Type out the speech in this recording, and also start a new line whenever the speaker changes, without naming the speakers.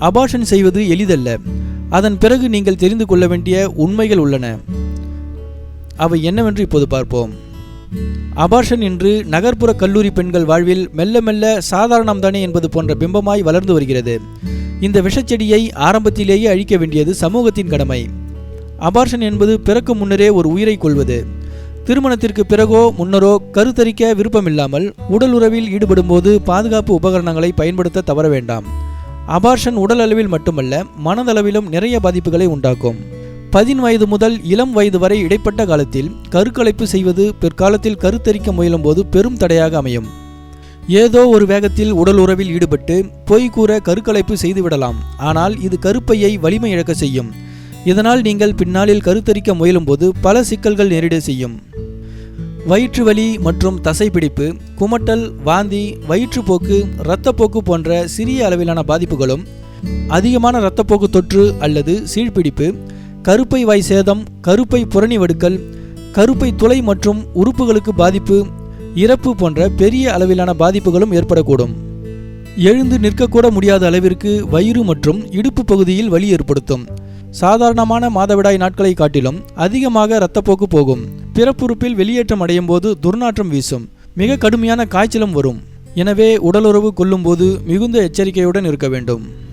Abortion செய்வது எளிதல்ல. அதன் பிறகு நீங்கள் தெரிந்து கொள்ள வேண்டிய உண்மைகள் உள்ளன. அவை என்னவென்று இப்போது பார்ப்போம். அபார்ஷன் இன்று நகர்ப்புற கல்லூரி பெண்கள் வாழ்வில் மெல்ல மெல்ல சாதாரணம்தானே என்பது போன்ற பிம்பமாய் வளர்ந்து வருகிறது. இந்த விஷச்செடியை ஆரம்பத்திலேயே அழிக்க வேண்டியது சமூகத்தின் கடமை. அபார்ஷன் என்பது பிறக்கும் முன்னரே ஒரு உயிரை கொள்வது. திருமணத்திற்கு பிறகோ முன்னரோ கருத்தரிக்க விருப்பமில்லாமல் உடல் உறவில் ஈடுபடும்போது பாதுகாப்பு உபகரணங்களை பயன்படுத்த தவற வேண்டாம். அபார்ஷன் உடல் அளவில் மட்டுமல்ல மனதளவிலும் நிறைய பாதிப்புகளை உண்டாக்கும். பதின் வயது முதல் இளம் வயது வரை இடைப்பட்ட காலத்தில் கருக்கலைப்பு செய்வது பிற்காலத்தில் கருத்தரிக்க முயலும்போது பெரும் தடையாக அமையும். ஏதோ ஒரு வேகத்தில் உடல் உறவில் ஈடுபட்டு பொய் கூற கருக்கலைப்பு செய்துவிடலாம் ஆனால் இது கருப்பையை வலிமை இழக்க செய்யும். இதனால் நீங்கள் பின்னாளில் கருத்தரிக்க முயலும்போது பல சிக்கல்கள் நேரிட செய்யும். வயிற்று வலி மற்றும் தசைப்பிடிப்பு குமட்டல் வாந்தி வயிற்றுப்போக்கு இரத்தப்போக்கு போன்ற சிறிய அளவிலான பாதிப்புகளும் அதிகமான இரத்தப்போக்கு தொற்று அல்லது சீழ்பிடிப்பு கருப்பை வாய் சேதம் கருப்பை புரணி வடுக்கல் கருப்பை துளை மற்றும் உறுப்புகளுக்கு பாதிப்பு இறப்பு போன்ற பெரிய அளவிலான பாதிப்புகளும் ஏற்படக்கூடும். எழுந்து நிற்கக்கூட முடியாத அளவிற்கு வயிறு மற்றும் இடுப்பு பகுதியில் வலி ஏற்படுத்தும். சாதாரணமான மாதவிடாய் நாட்களை காட்டிலும் அதிகமாக இரத்தப்போக்கு போகும். பிறப்புறுப்பில் வெளியேற்றம் அடையும் போது துர்நாற்றம் வீசும். மிக கடுமையான காய்ச்சலும் வரும். எனவே உடலுறவு கொள்ளும்போது மிகுந்த எச்சரிக்கையுடன் இருக்க வேண்டும்.